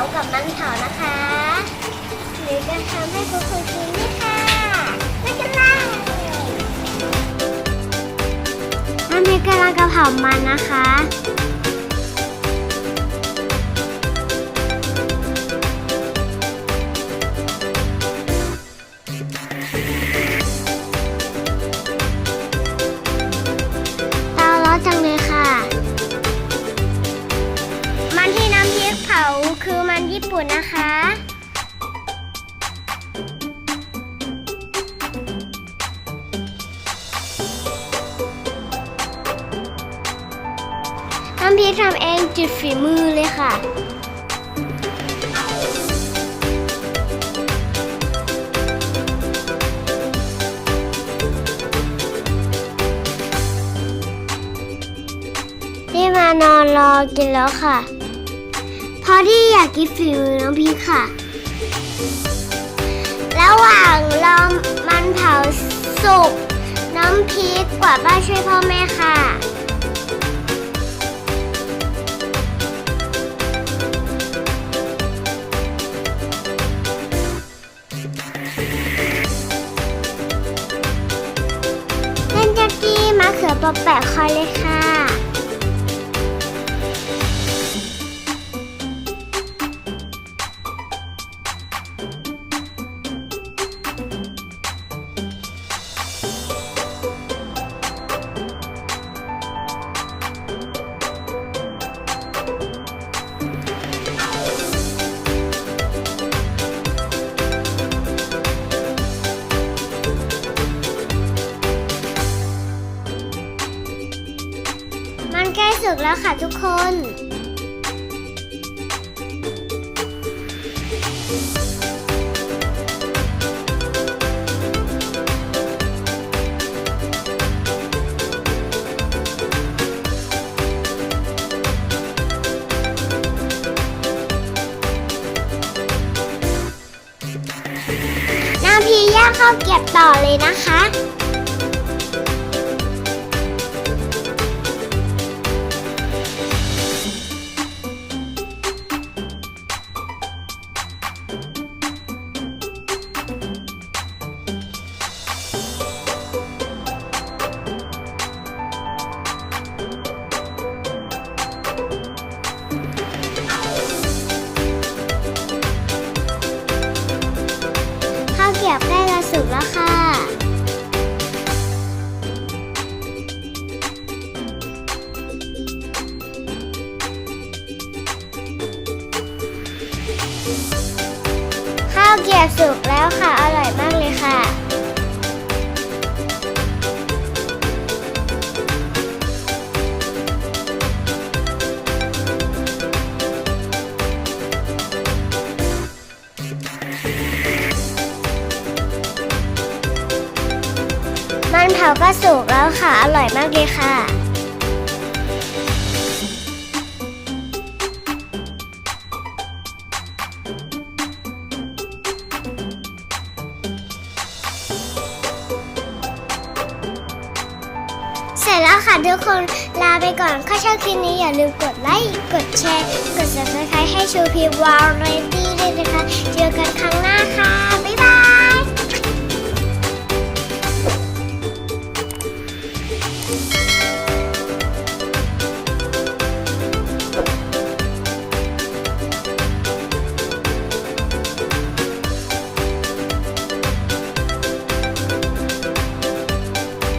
ากับมันเผานะคะหรือจะทำให้คุณคนกินด้วยค่ะไม่กันเลยน้ำพริกกะลังกระเผามันนะคะำพริกทำเองจุดฝีมือเลยค่ะนี่มานอนรอกินแล้วค่ะเพราะที่อยากกินฝีมือน้องพีค่ะ ระหว่างรอมันเผาสุกน้องพีกกวาดบ้านช่วยพ่อแม่ค่ะ เล่นจะกี้มาเขือปอแปะคอยเลยค่ะ ใกล้สุกแล้วค่ะทุกคน น้ำพีย่างข้าวเกรียบต่อเลยนะคะ ยบใกล้จะสุกแล้วค่ะ ข้าวเกียบสุกแล้วค่ะ อร่อยมากเลยค่ะ มันเผาก็สุกแล้วค่ะ อร่อยมากเลยค่ะ เสร็จแล้วค่ะทุกคนลาไปก่อนถ้าชอบคลิปนี้อย่าลืมกดไลค์ กดแชร์ กด subscribe ให้ชูพีวาไรตี้ด้วยนะคะ เจอกันครั้งหน้าค่ะ